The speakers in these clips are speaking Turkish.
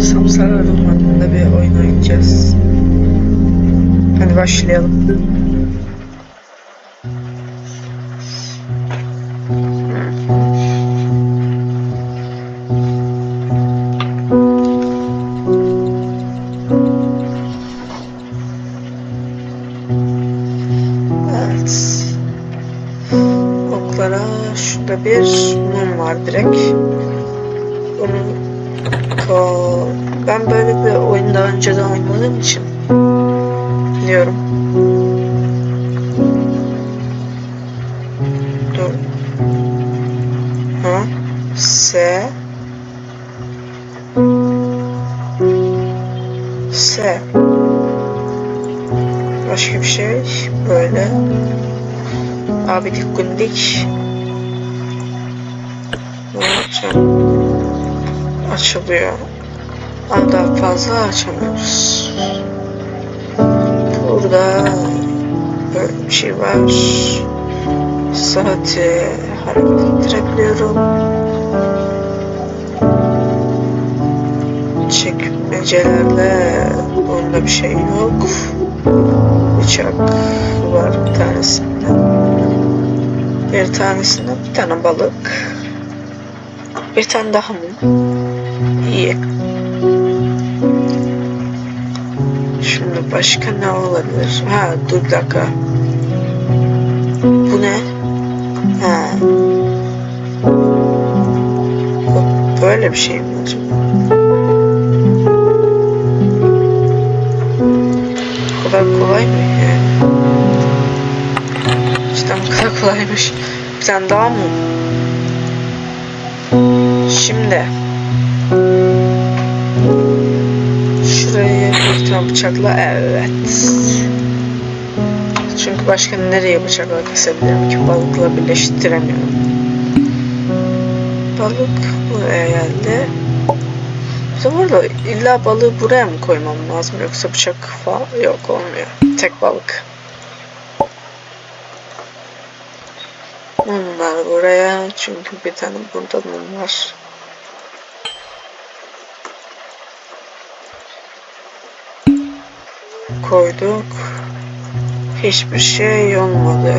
Samsar Arum adında bir oyun oynayacağız. Hadi başlayalım. Dur. Ha? S. S. Başka bir şey? Böyle. Abidik gündik Evet. açılıyor. Ama daha fazla açamıyoruz burada böyle bir şey var. Saati hareket ettirebiliyorum. Çekmecelerle onda bir şey yok. Bıçak var bir tanesinde. Bir tanesinde bir tane balık. Bir tane daha mı? İyi şimdi başka ne olabilir? Ha dur dakika. Bu ne? Ha. Böyle bir şey mi acaba? Kadar kolay mı yani cidden bu kadar kolaymış. Bir tane daha mı? Şimdi tane bıçakla evet. Çünkü başka nereye bıçakla kesebilirim ki balıkla birleştiremiyorum. Balık buraya geldi. İşte burada illa balığı buraya mı koymam lazım yoksa bıçak falan yok olmuyor. Tek balık. Mumlar buraya çünkü bir tane burada mum var. Koyduk. Hiçbir şey olmadı.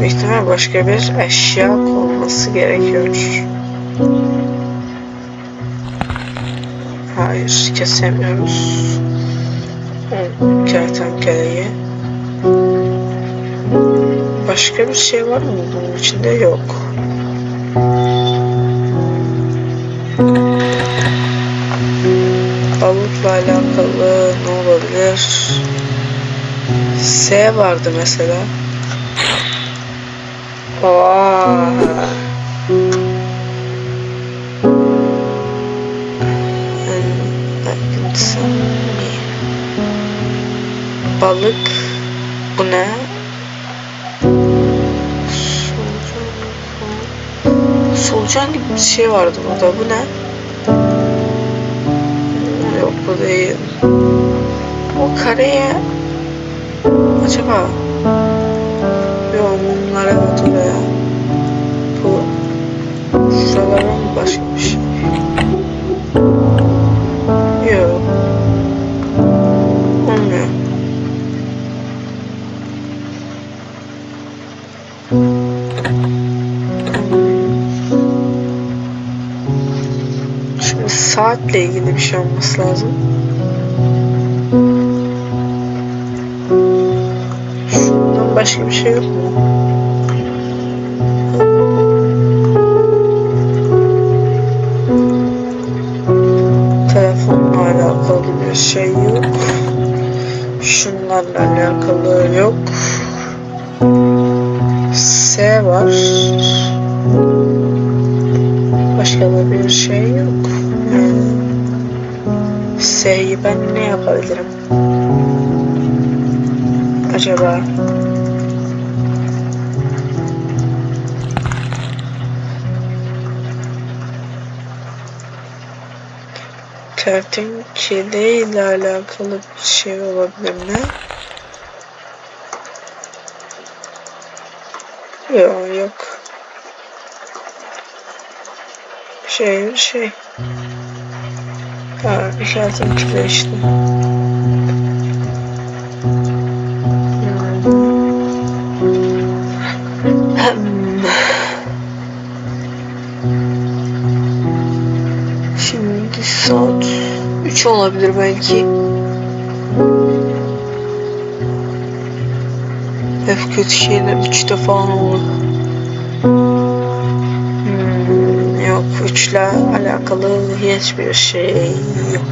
Büyük başka bir eşya konması gerekiyor. Hayır kesemiyoruz. Kertenkeleyi. Başka bir şey var mı bunun içinde? Yok. Balıkla alakalı ne olabilir? S vardı mesela. Oha. Balık. Bu ne? Solucan gibi bir şey vardı burada. Bu ne? Yok bu değil. O kareye acaba Yok evet oraya. Bu şuralara mı başka bir şey? Saatle ilgili bir şey olması lazım. Şundan başka bir şey yok mu? Telefonla alakalı bir şey yok. Şunlarla alakalı ben ne yapabilirim? Acaba? Kertenkele ile alakalı bir şey olabilir mi? Yok yok. Şey şey. Ha, işaretim kitleşti. Hmm. Şimdi saat 3 olabilir belki. Hep kötü şeyler 3'te falan olur. Hmm, yok 3'le alakalı hiçbir şey yok.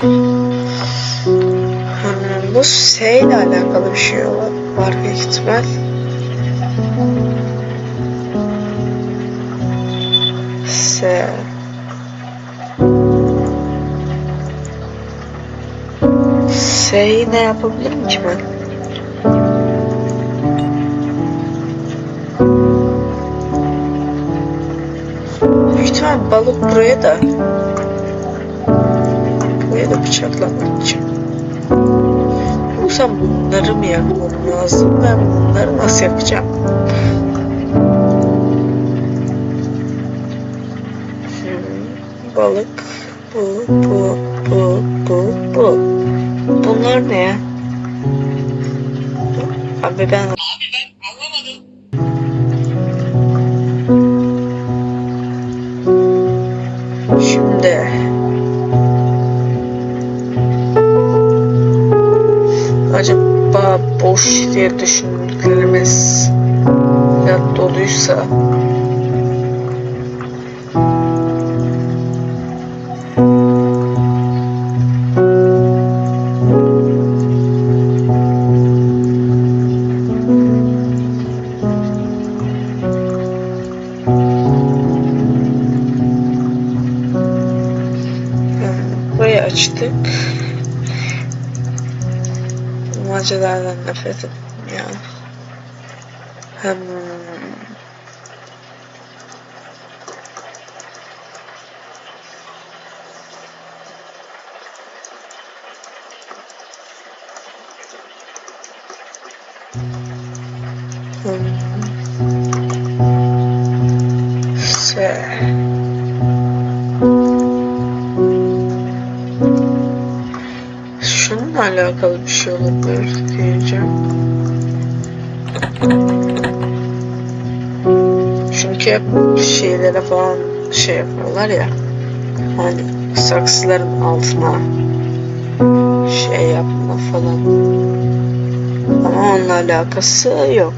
Hmm, bu S ile alakalı bir şey var büyük ihtimal. S. S'yi ne yapabilirim ki ben? İhtimal balık buraya da buraya da bıçaklamak için. Bunları mı yapmam lazım? Ben bunları nasıl yapacağım? Hmm, balık bu, bu, bu, bu, bu. Bunlar ne ya? Abi ben acaba boş diye düşündüklerimiz ya doluysa the yeah. Um, alakalı bir şey olabilir diyeceğim. Çünkü hep şeylere falan şey yapıyorlar ya. Hani saksıların altına şey yapma falan. Ama onunla alakası yok.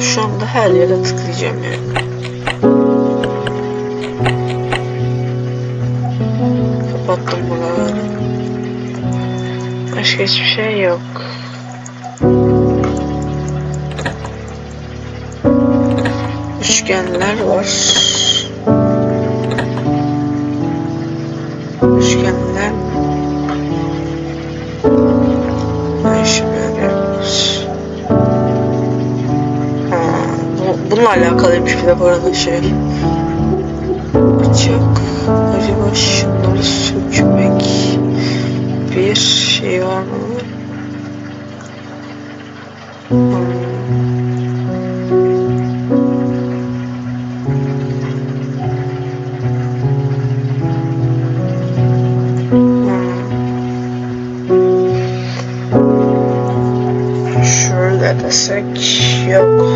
Şu anda her yere tıklayacağım yani. Başka hiçbir şey yok. Üçgenler var. Üçgenler? Ha, bu, bununla alakalıymış bir de bu arada şey. Bıçak. Acaba şunları sökmek bir şey var mı? Hmm. Şöyle desek yok.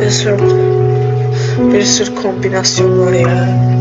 Bir sürü bir sürü kombinasyon var ya. Yani.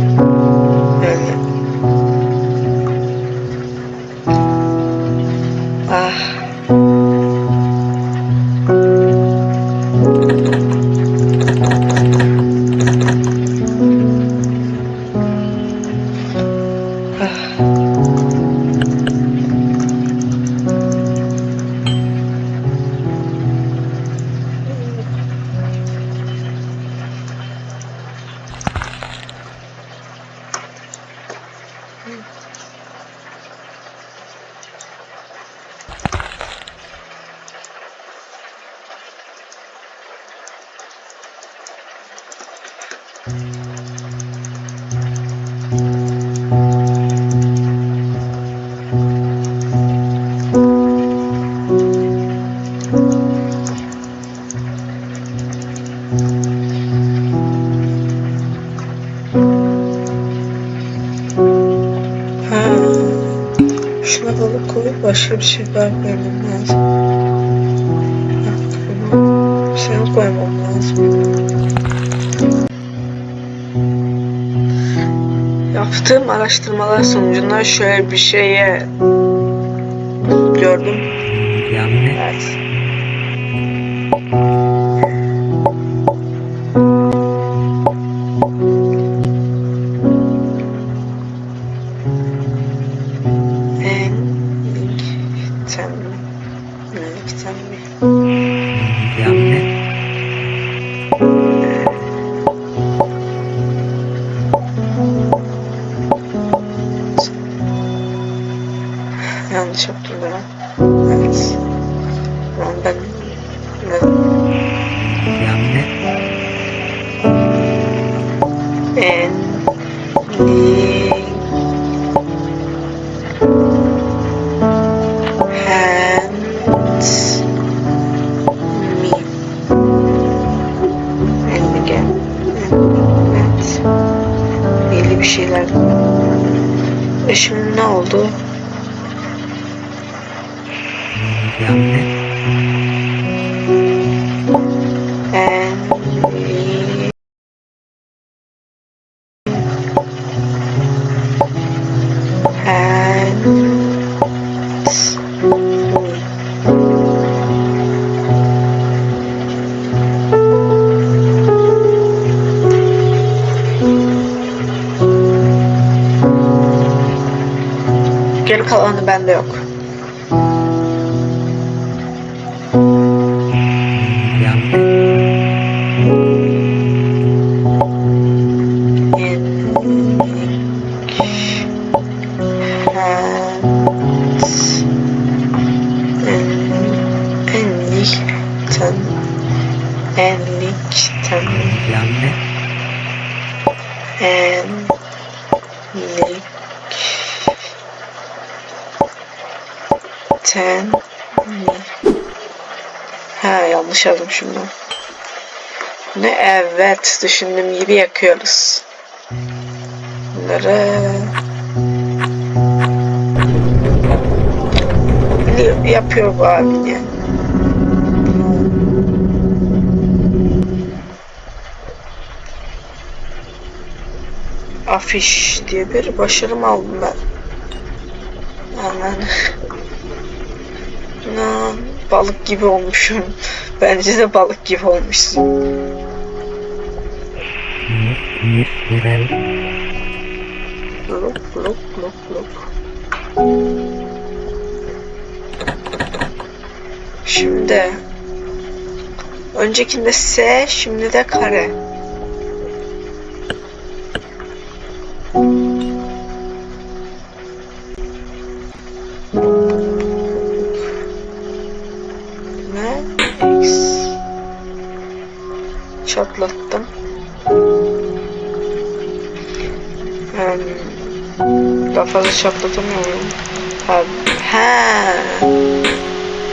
Şuna balık koyup başka bir şey daha koymam lazım. Tamam. Seni koymam lazım. Yaptığım araştırmalar sonucunda şöyle bir şeye gördüm. Yani Evet. Belli bir şeyler. E şimdi ne oldu en kalanı bende yok. Yazdım şimdi. Ne evet düşündüğüm gibi yakıyoruz. Bunları yapıyor bu abi ya. Afiş diye bir başarım aldım ben. Aman. Balık gibi olmuşum. Bence de balık gibi olmuşsun. Lop lop lop lop. Şimdi öncekinde S, şimdi de kare. Çatlatamıyorum. Ha, ha.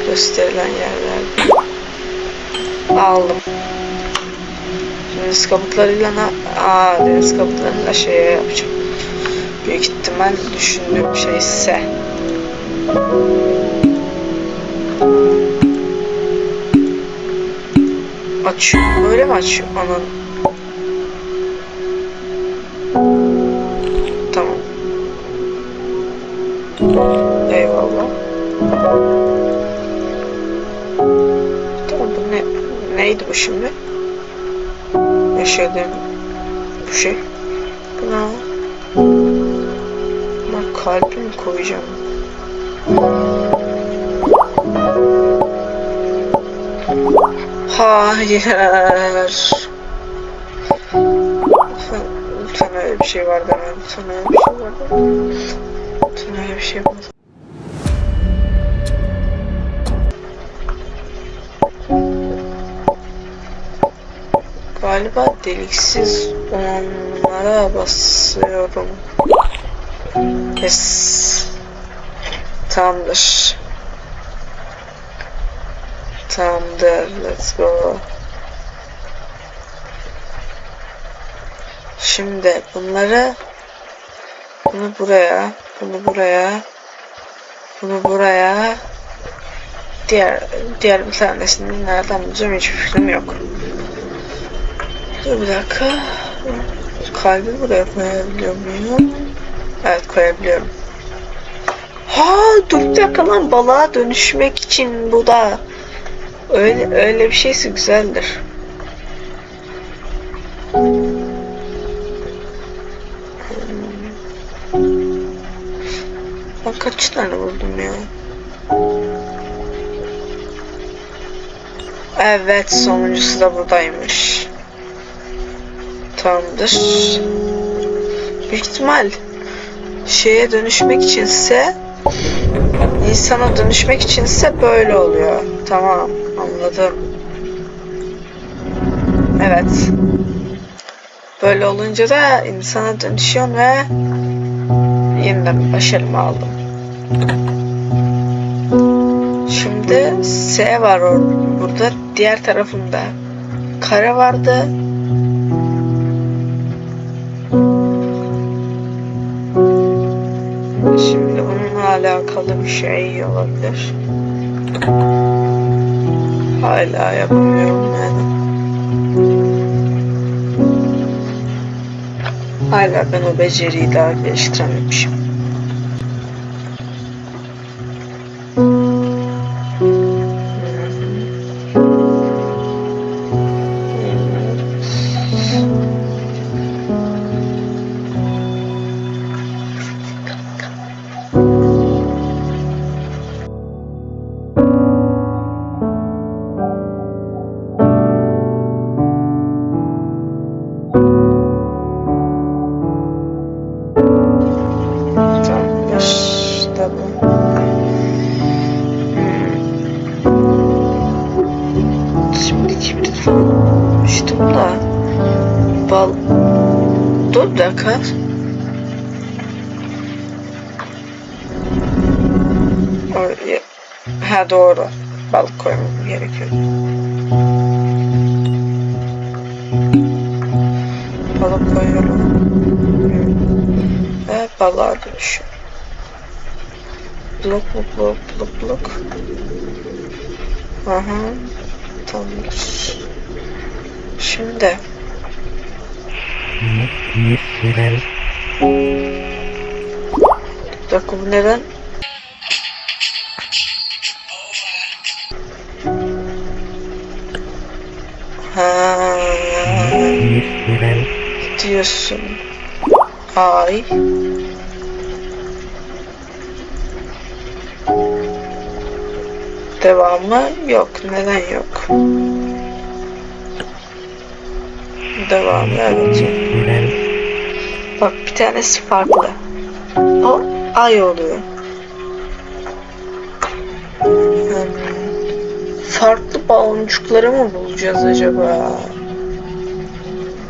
Gösterilen yerler. Aldım. Deniz kabuklarıyla na- Aa, deniz kabuklarıyla şey yapacağım. Büyük ihtimal düşündüğüm şey ise. Açıyor. Böyle mi açıyor? Anan. Neydi bu şimdi? Yaşadığım bu şey. Buna Buna kalbi mi koyacağım? Hayır. Lütfen, lütfen öyle bir şey var deme. Lütfen öyle bir şey var deme. Lütfen öyle bir şey var. Galiba deliksiz olanlara basıyorum. Yes. Tamamdır. Tamamdır. Let's go. Şimdi bunları bunu buraya, bunu buraya, Bunu buraya diğer diğer bir tanesini nereden bulacağım hiçbir fikrim yok. Dur bir dakika. Kalbi buraya koyabiliyor muyum? Evet koyabiliyorum. Ha dur bir dakika lan balığa dönüşmek için bu da öyle öyle bir şeyse güzeldir. Ben kaç tane buldum ya? Evet sonuncusu da buradaymış. Tamamdır. Büyük ihtimal şeye dönüşmek içinse insana dönüşmek içinse böyle oluyor. Tamam anladım. Evet. Böyle olunca da insana dönüşüyorum ve yeniden başarımı aldım. Şimdi S var burada. Diğer tarafında kare vardı. Alakalı bir şey olabilir. Hala yapamıyorum yani. Hala ben o beceriyi daha geliştirememişim. Oraya... Ha doğru. Balık koymam gerekiyor. Balık koyuyorum. Ve balığa dönüşüyor. Blok blok blok blok blok. Aha. Tamamdır. Şimdi bir dakika bu neden? Diyorsun. Ay. Devamı yok. Neden yok? Devamı evet. Bak bir tanesi farklı. O ay oluyor. Hmm, farklı baloncukları mı bulacağız acaba?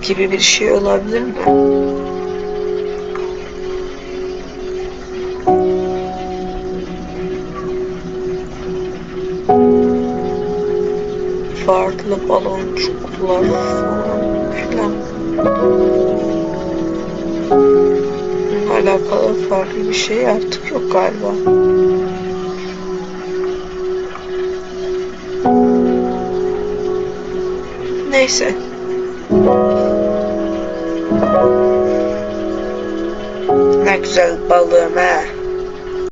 Gibi bir şey olabilir mi? Farklı baloncuklar falan filan. Alakalı farklı bir şey artık yok galiba. Neyse. Ne güzel balığım he.